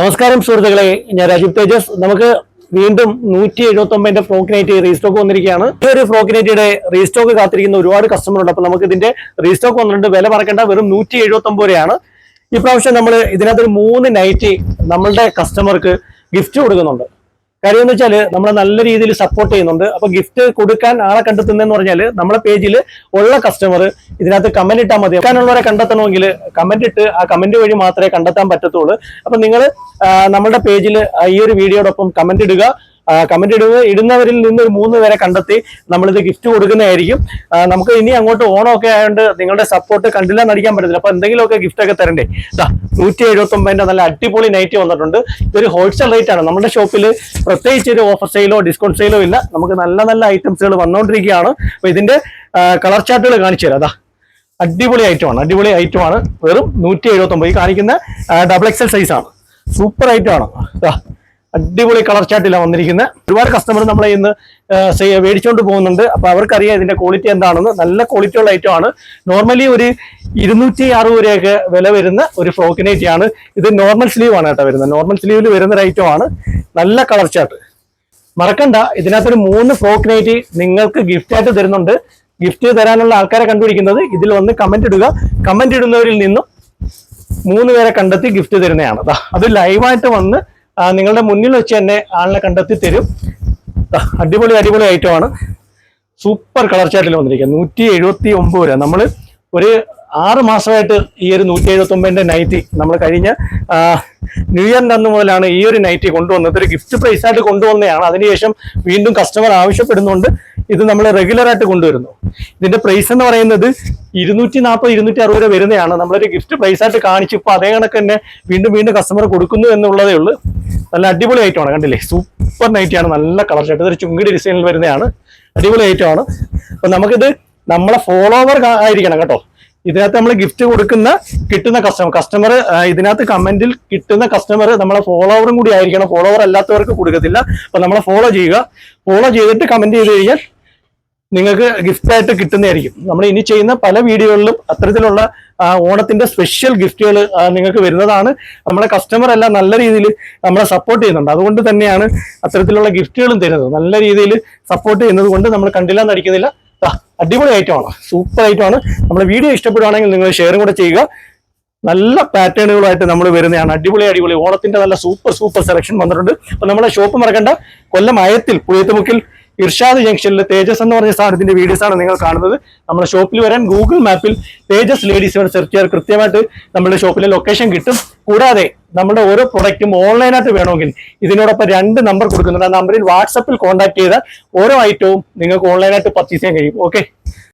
നമസ്കാരം സുഹൃത്തുക്കളെ. ഞാൻ രാജീവ് തേജസ്. നമുക്ക് വീണ്ടും നൂറ്റി എഴുപത്തി ഒമ്പതിന്റെ ഫ്രോക്കിനൈറ്റ് റീസ്റ്റോക്ക് വന്നിരിക്കുകയാണ്. ഈ ഒരു ഫ്രോക്കിനൈറ്റിയുടെ റീസ്റ്റോക്ക് കാത്തിരിക്കുന്ന ഒരുപാട് കസ്റ്റമർ ഉണ്ട്. അപ്പൊ നമുക്ക് ഇതിന്റെ റീസ്റ്റോക്ക് വന്നിട്ടുണ്ട്. വില പറക്കേണ്ട വെറും നൂറ്റി എഴുപത്തി ഒമ്പത് രൂപയാണ് ഇപ്രാവശ്യം നമ്മൾ ഇതിനകത്ത് ഒരു മൂന്ന് നൈറ്റ് നമ്മളുടെ കസ്റ്റമർക്ക് ഗിഫ്റ്റ് കൊടുക്കുന്നുണ്ട്. കാര്യം എന്ന് വെച്ചാൽ നമ്മളെ നല്ല രീതിയിൽ സപ്പോർട്ട് ചെയ്യുന്നുണ്ട്. അപ്പൊ ഗിഫ്റ്റ് കൊടുക്കാൻ ആളെ കണ്ടെത്തുന്നതെന്ന് പറഞ്ഞാൽ നമ്മളെ പേജിൽ ഉള്ള കസ്റ്റമർ ഇതിനകത്ത് കമന്റ് ഇട്ടാൽ മതി. കൊടുക്കാനുള്ളവരെ കണ്ടെത്തണമെങ്കിൽ കമന്റ് ഇട്ട് ആ കമന്റ് വഴി മാത്രമേ കണ്ടെത്താൻ പറ്റത്തുള്ളൂ. അപ്പൊ നിങ്ങൾ നമ്മുടെ പേജിൽ ഈ ഒരു വീഡിയോടൊപ്പം കമന്റ് ഇടുക. കമന്റ് ഇടുക. ഇടുന്നവരിൽ നിന്ന് ഒരു മൂന്ന് പേരെ കണ്ടെത്തി നമ്മളിത് ഗിഫ്റ്റ് കൊടുക്കുന്നതായിരിക്കും. നമുക്ക് ഇനി അങ്ങോട്ട് ഓണം ഒക്കെ ആയതുകൊണ്ട് നിങ്ങളുടെ സപ്പോർട്ട് കണ്ടില്ല നടിക്കാൻ പറ്റത്തില്ല. അപ്പൊ എന്തെങ്കിലുമൊക്കെ ഗിഫ്റ്റ് ഒക്കെ തരണ്ടേ? നൂറ്റി എഴുപത്തി ഒമ്പതിന്റെ നല്ല അടിപൊളി നൈറ്റ് വന്നിട്ടുണ്ട്. ഇതൊരു ഹോൾസെയിൽ റേറ്റ് ആണ്. നമ്മുടെ ഷോപ്പിൽ പ്രത്യേകിച്ച് ഒരു ഓഫർ സെയിലോ ഡിസ്കൗണ്ട് സെയിലോ ഇല്ല. നമുക്ക് നല്ല നല്ല ഐറ്റംസുകൾ വന്നുകൊണ്ടിരിക്കുകയാണ് അപ്പൊ ഇതിന്റെ കളർ ചാർട്ടുകൾ കാണിച്ചു തരാം. അതാ അടിപൊളി ഐറ്റമാണ് അടിപൊളി ഐറ്റമാണ് വെറും നൂറ്റി എഴുപത്തി ഒമ്പത് കാണിക്കുന്ന ഡബിൾ എക്സൽ ആണ്. സൂപ്പർ ഐറ്റമാണ് അടിപൊളി കളർ ചാർട്ടിലാണ് വന്നിരിക്കുന്നത് ഒരുപാട് കസ്റ്റമർ നമ്മളെ ഇന്ന് മേടിച്ചുകൊണ്ട് പോകുന്നുണ്ട്. അപ്പൊ അവർക്കറിയാം ഇതിന്റെ ക്വാളിറ്റി എന്താണെന്ന്. നല്ല ക്വാളിറ്റി ഉള്ള ഐറ്റം ആണ്. നോർമലി ഒരു ഇരുന്നൂറ്റി അറുപത് രൂപയൊക്കെ വില വരുന്ന ഒരു ഫ്രോക്കിനേറ്റി ആണ്. ഇത് നോർമൽ സ്ലീവ് ആണ് കേട്ടോ വരുന്നത്. നോർമൽ സ്ലീവിൽ വരുന്ന ഒരു ഐറ്റം ആണ്. നല്ല കളർ ചാർട്ട്. മറക്കണ്ട ഇതിനകത്തൊരു മൂന്ന് ഫ്രോക്ക് നൈറ്റി നിങ്ങൾക്ക് ഗിഫ്റ്റ് ആയിട്ട് തരുന്നുണ്ട്. ഗിഫ്റ്റ് തരാനുള്ള ആൾക്കാരെ കണ്ടുപിടിക്കുന്നത് ഇതിൽ വന്ന് കമന്റ് ഇടുക. കമന്റ് ഇടുന്നവരിൽ നിന്നും മൂന്ന് പേരെ കണ്ടെത്തി ഗിഫ്റ്റ് തരുന്നതാണ്. അത് ലൈവായിട്ട് വന്ന് നിങ്ങളുടെ മുന്നിൽ വെച്ച് തന്നെ ആളിനെ കണ്ടെത്തി തരും. അടിപൊളി അടിപൊളി ഐറ്റമാണ് സൂപ്പർ കളർ ചാർട്ടിൽ വന്നിരിക്കുക നൂറ്റി എഴുപത്തി ഒമ്പത് രൂപ. നമ്മൾ ഒരു ആറ് മാസമായിട്ട് ഈ ഒരു നൂറ്റി എഴുപത്തി ഒമ്പതിന്റെ നൈറ്റി നമ്മൾ കഴിഞ്ഞ ന്യൂ ഇയറിന്റെ അന്ന് മുതലാണ് ഈ ഒരു നൈറ്റി കൊണ്ടുവന്നത്. ഒരു ഗിഫ്റ്റ് പ്രൈസ് ആയിട്ട് കൊണ്ടുവന്നതാണ്. അതിനുശേഷം വീണ്ടും കസ്റ്റമർ ആവശ്യപ്പെടുന്നുണ്ട്. ഇത് നമ്മൾ റെഗുലർ ആയിട്ട് കൊണ്ടുവരുന്നു. ഇതിന്റെ പ്രൈസ് എന്ന് പറയുന്നത് ഇരുന്നൂറ്റി നാൽപ്പത് ഇരുന്നൂറ്റി അറുപത് രൂപ വരുന്നതാണ്. നമ്മളൊരു ഗിഫ്റ്റ് പ്രൈസ് ആയിട്ട് കാണിച്ചു ഇപ്പോൾ അതേ കണക്ക് തന്നെ വീണ്ടും വീണ്ടും കസ്റ്റമർ കൊടുക്കുന്നു എന്നുള്ളതേ ഉള്ളൂ. നല്ല അടിപൊളി ഐറ്റമാണ് കണ്ടില്ലേ? സൂപ്പർ നൈറ്റിയാണ് നല്ല കളർ ഷർട്ട് ഇതൊരു ചുങ്കിടി ഡിസൈനിൽ വരുന്നതാണ്. അടിപൊളി ഐറ്റമാണ് അപ്പൊ നമുക്കിത് നമ്മളെ ഫോളോവർ ആയിരിക്കണം കേട്ടോ. ഇതിനകത്ത് നമ്മൾ ഗിഫ്റ്റ് കൊടുക്കുന്ന കിട്ടുന്ന കസ്റ്റമർ കസ്റ്റമർ ഇതിനകത്ത് കമന്റിൽ കിട്ടുന്ന കസ്റ്റമർ നമ്മളെ ഫോളോവറും കൂടി ആയിരിക്കണം. ഫോളോവർ അല്ലാത്തവർക്ക് കൊടുക്കത്തില്ല. അപ്പൊ നമ്മളെ ഫോളോ ചെയ്യുക. ഫോളോ ചെയ്തിട്ട് കമന്റ് ചെയ്ത് കഴിഞ്ഞാൽ നിങ്ങൾക്ക് ഗിഫ്റ്റ് ആയിട്ട് കിട്ടുന്നതായിരിക്കും. നമ്മൾ ഇനി ചെയ്യുന്ന പല വീഡിയോകളിലും അത്തരത്തിലുള്ള ഓണത്തിന്റെ സ്പെഷ്യൽ ഗിഫ്റ്റുകൾ നിങ്ങൾക്ക് വരുന്നതാണ്. നമ്മുടെ കസ്റ്റമർ എല്ലാം നല്ല രീതിയിൽ നമ്മളെ സപ്പോർട്ട് ചെയ്യുന്നുണ്ട്. അതുകൊണ്ട് തന്നെയാണ് അത്തരത്തിലുള്ള ഗിഫ്റ്റുകളും തരുന്നത്. നല്ല രീതിയിൽ സപ്പോർട്ട് ചെയ്യുന്നത് കൊണ്ട് നമ്മൾ കണ്ടില്ല നടിക്കുന്നില്ല. അടിപൊളി ഐറ്റമാണ് സൂപ്പർ ഐറ്റമാണ് നമ്മുടെ വീഡിയോ ഇഷ്ടപ്പെടുവാണെങ്കിൽ നിങ്ങൾ ഷെയറും കൂടെ ചെയ്യുക. നല്ല പാറ്റേണുകളായിട്ട് നമ്മൾ വരുന്നതാണ്. അടിപൊളി അടിപൊളി. ഓണത്തിന്റെ നല്ല സൂപ്പർ സൂപ്പർ സെലക്ഷൻ വന്നിട്ടുണ്ട്. അപ്പൊ നമ്മളെ ഷോപ്പ് മറക്കണ്ട. കൊല്ലം അയത്തിൽ പുളിയത്തുമുക്കിൽ ഇർഷാദ് ജംഗ്ഷനിൽ തേജസ് എന്ന് പറഞ്ഞ സാധനത്തിന്റെ വീഡിയോസ് ആണ് നിങ്ങൾ കാണുന്നത്. നമ്മുടെ ഷോപ്പിൽ വരാൻ ഗൂഗിൾ മാപ്പിൽ തേജസ് ലേഡീസ് വേണം സെർച്ച് ചെയ്യാൻ കൃത്യമായിട്ട് നമ്മുടെ ഷോപ്പിലെ ലൊക്കേഷൻ കിട്ടും. കൂടാതെ നമ്മുടെ ഓരോ പ്രൊഡക്റ്റും ഓൺലൈനായിട്ട് വേണമെങ്കിൽ ഇതിനോടൊപ്പം രണ്ട് നമ്പർ കൊടുക്കുന്നുണ്ട്. ആ നമ്പറിൽ വാട്സപ്പിൽ കോൺടാക്ട് ചെയ്താൽ ഓരോ ഐറ്റവും നിങ്ങൾക്ക് ഓൺലൈനായിട്ട് പർച്ചേസ് ചെയ്യാൻ കഴിയും. ഓക്കെ